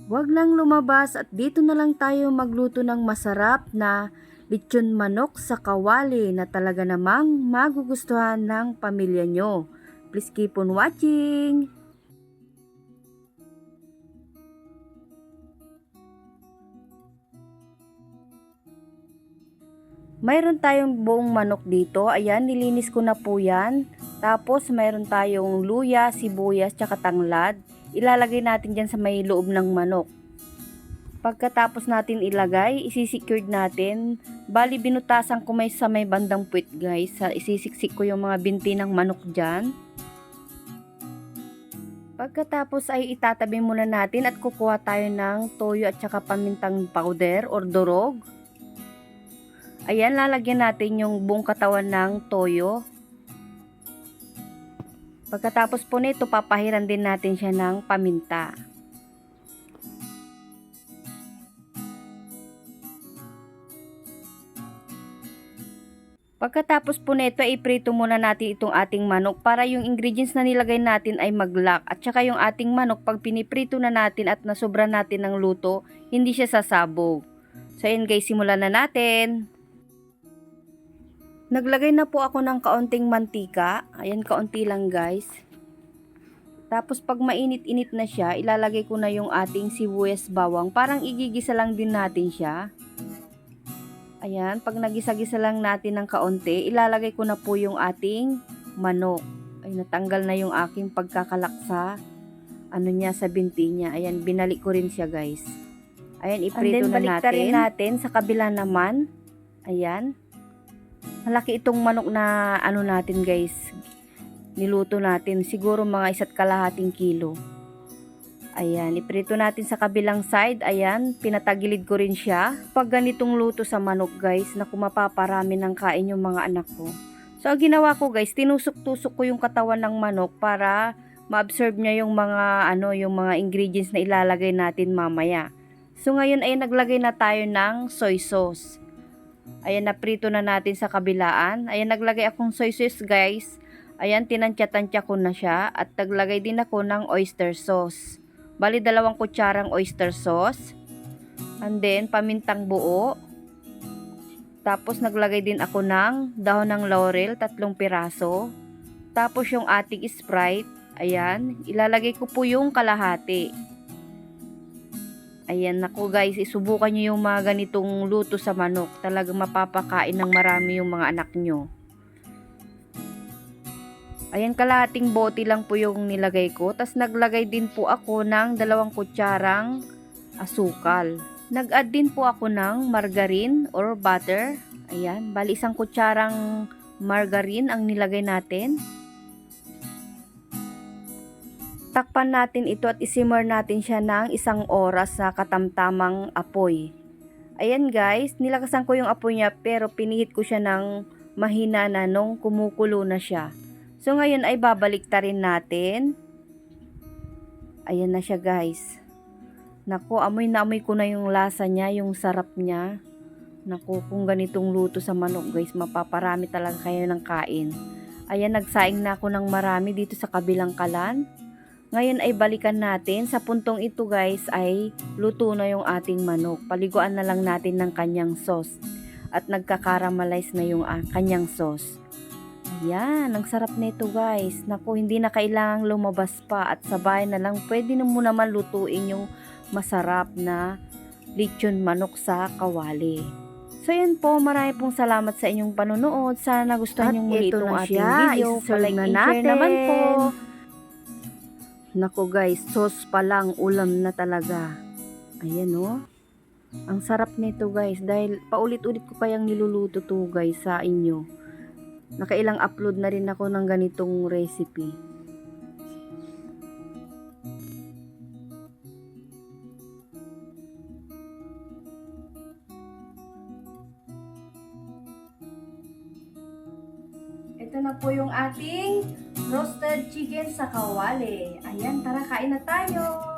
Huwag nang lumabas at dito na lang tayo magluto ng masarap na lechon manok sa kawali na talaga namang magugustuhan ng pamilya nyo. Please keep on watching! Mayroon tayong buong manok dito. Ayan, nilinis ko na po yan. Tapos, mayroon tayong luya, sibuyas, tsaka tanglad. Ilalagay natin dyan sa may loob ng manok. Pagkatapos natin ilagay, isisecured natin. Bali, binutasan ko may sa may bandang puwit guys. Sa isisiksik ko yung mga binti ng manok dyan. Pagkatapos ay itatabi muna natin at kukuha tayo ng toyo at saka pamintang powder or durog. Ayan, lalagyan natin yung buong katawan ng toyo. Pagkatapos po nito, papahiran din natin siya ng paminta. Pagkatapos po nito, iprito muna natin itong ating manok para yung ingredients na nilagay natin ay mag-lock. At saka yung ating manok, pag piniprito na natin at nasobra natin ng luto, hindi siya sasabog. So yun guys, simulan na natin. Naglagay na po ako ng kaunting mantika. Ayan, kaunti lang guys. Tapos pag mainit-init na siya, ilalagay ko na yung ating sibuyas bawang. Parang igigisa lang din natin siya. Ayan, pag nagisa-gisa lang natin ng kaunti, ilalagay ko na po yung ating manok. Ay, natanggal na yung aking pagkakalaksa. Ano niya sa binti niya. Ayan, binalik ko rin siya guys. Ayan, iprito na natin. rin natin sa kabila naman. Ayan. Malaki itong manok na ano natin guys. Niluto natin. Siguro mga isa't kalahating kilo. Ayan, iprito natin sa kabilang side. Ayan, pinatagilid ko rin siya. Pag ganitong luto sa manok guys, na kumapaparami ng kain yung mga anak ko. So, ang ginawa ko guys, tinusok-tusok ko yung katawan ng manok para ma-absorb niya yung mga ano, yung mga ingredients na ilalagay natin mamaya. So, ngayon ay naglagay na tayo ng soy sauce. Ayan, naprito na natin sa kabilaan. Ayan, naglagay akong soy sauce guys. Ayan, tinansya-tansya ko na siya. At naglagay din ako ng oyster sauce. Bali, dalawang kutsarang oyster sauce. And then, pamintang buo. Tapos, naglagay din ako ng dahon ng laurel, tatlong piraso. Tapos, yung ating Sprite. Ayan, ilalagay ko po yung kalahati. Ayan, nako guys, isubukan nyo yung mga ganitong luto sa manok. Talagang mapapakain ng marami yung mga anak nyo. Ayan, kalahating bote lang po yung nilagay ko. Tapos naglagay din po ako ng dalawang kutsarang asukal. Nag-add din po ako ng margarine or butter. Ayan, bali isang kutsarang margarine ang nilagay natin. Takpan natin ito at isimmer natin siya ng isang oras sa katamtamang apoy. Ayan guys, nilakasan ko yung apoy niya pero pinihit ko siya ng mahina na nung kumukulo na siya. So ngayon ay babalik ta rin natin. Ayan na siya guys. Nako, amoy na amoy ko na yung lasa niya, yung sarap niya. Nako, kung ganitong luto sa manok guys, mapaparami talaga kayo ng kain. Ayan, nagsaing na ako ng marami dito sa kabilang kalan. Ngayon ay balikan natin. Sa puntong ito guys ay luto na yung ating manok. Paliguan na lang natin ng kanyang sauce. At nagkakaramalize na yung uh, kanyang sauce. Ayan, ang sarap nito guys. Naku, hindi na kailangang lumabas pa at sabay na lang. Pwede na mo naman lutuin yung masarap na lechon manok sa kawali. So yan po, marami pong salamat sa inyong panonood. Sana nagustuhan niyo muli itong ating video. Isa-like na share naman po. Nako guys, sauce pa lang, ulam na talaga. Ayan oh. Ang sarap nito guys dahil paulit-ulit ko kayang niluluto to guys sa inyo. Nakailang upload na rin ako ng ganitong recipe. Ito na po yung ating roasted chicken sa kawali. Ayan, tara kain na tayo.